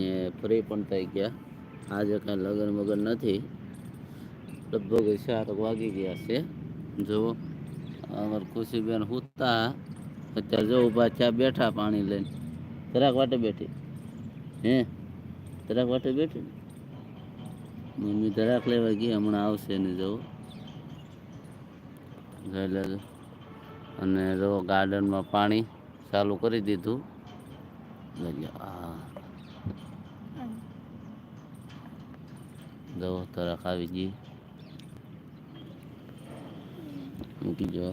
ને ફ્રી પણ થઈ ગયા. આજે કાંઈ લગન મગન નથી. લગભગ ચાર વાગી ગયા છે. જુઓ અમારે ખુશીબેન હુતા. અત્યારે જો ઊભા ચા બેઠા પાણી લઈને. તરાક વાટે બેઠી. હે? તરાક વાટે બેઠી? મમ્મી તરાક લેવા ગઈ, હમણાં આવશે ને જવું લેજો. અને જો ગાર્ડનમાં પાણી ચાલુ કરી દીધું. જોઈ લો. જો તરક આવી ગઈ. મૂકી જો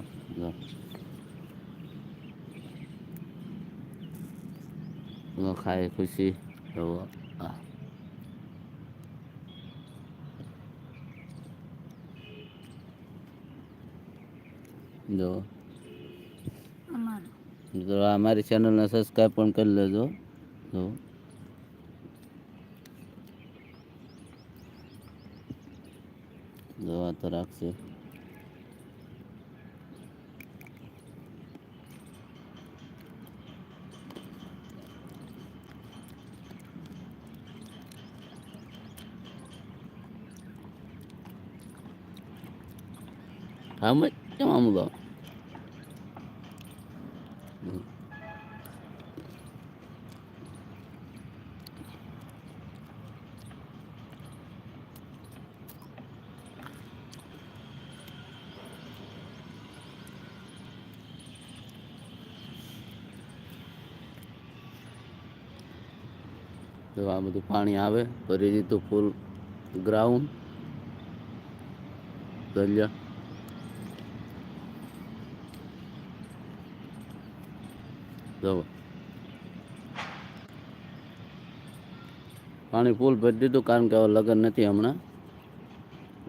ખાય ખુશી જો આ. જો અમારું. ચેનલને સબસ્ક્રાઈબ પણ કરી લેજો. જો જો આ તો રાખશે આમ તો આ બધું પાણી આવે, ભરી દીધું ફૂલ ગ્રાઉન્ડ દરિયા જો. પાણી ફૂલ ભરી દીધું, કારણ કે હવે લગ્ન નથી હમણાં.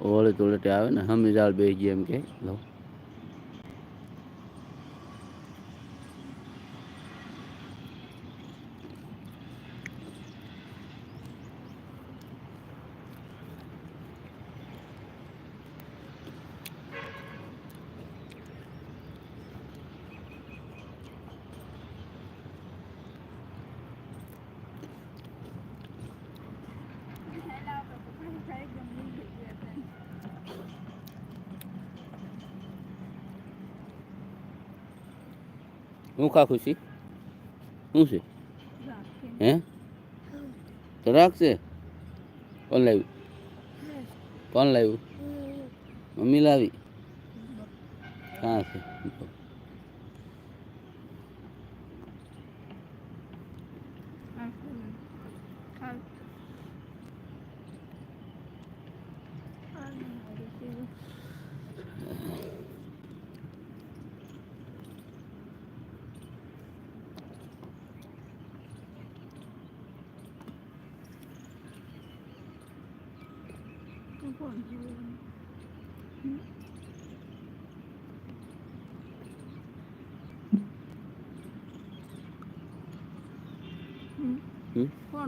હોળી ધૂળેટી આવે ને, હમી જાળ બે ગઈ એમ કે લો હું ખા ખુશી? શું છે? હે? તો રાખશે કોણ લાવ્યું? કોણ લાવ્યું? મમ્મી લાવી. હા, છે. 嗯。嗯嗯